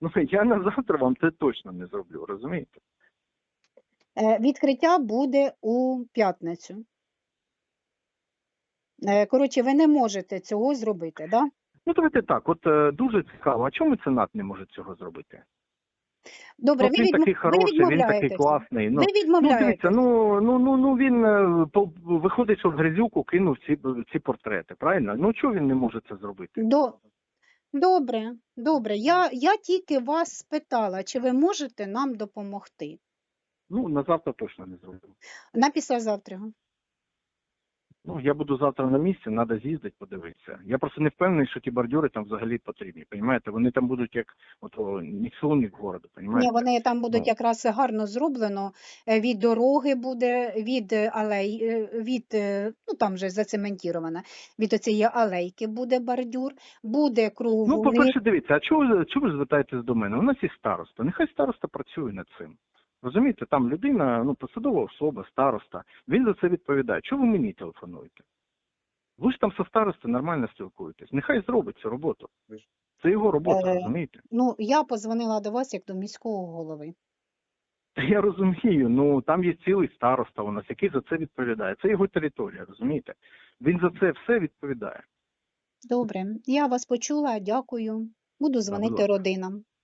Ну, я на завтра вам це точно не зроблю, розумієте? Е, Відкриття буде у п'ятницю. Е, Коротше, ви не можете цього зробити, да? Ну, давайте так, от е, дуже цікаво, а чому меценат не може цього зробити? Добре, от ви, він такий хороший, він такий класний. Ну, ви ну відмовляєтеся. дивіться, ну, ну, ну, ну він е, по- виходить, що в грязюку кинув ці, ці портрети, правильно? Ну чого він не може це зробити? До... Добре, добре. Я, я тільки вас спитала, чи ви можете нам допомогти Ну, на завтра точно не зроблю. на післязавтра. Ну, я буду завтра на місці, треба з'їздити, подивитися. Я просто не впевнений, що ті бордюри там взагалі потрібні. Понімаєте? Вони там будуть як от, о, ні слоник городу, понімаєте? Ні, вони там будуть Ну. якраз гарно зроблено. Е, Від дороги буде, від алей, е, від, е, ну там вже зацементірована, від оцієї алейки буде бордюр, буде Ну, по-перше, дивіться, а чого, чого ви звертаєтесь до мене? У нас є староста. Нехай староста працює над цим. Розумієте, там людина, ну, посадова особа, староста, він за це відповідає. Чого ви мені телефонуєте? Ви ж там со старости нормально спілкуєтесь. Нехай зробить цю роботу. Це його робота, Е, розумієте? Ну, я позвонила до вас як до міського голови. Та я розумію, ну там є цілий староста у нас, який за це відповідає. Це його територія, розумієте? Він за це все відповідає. Добре, я вас почула, дякую. Буду дзвонити ласка. родинам.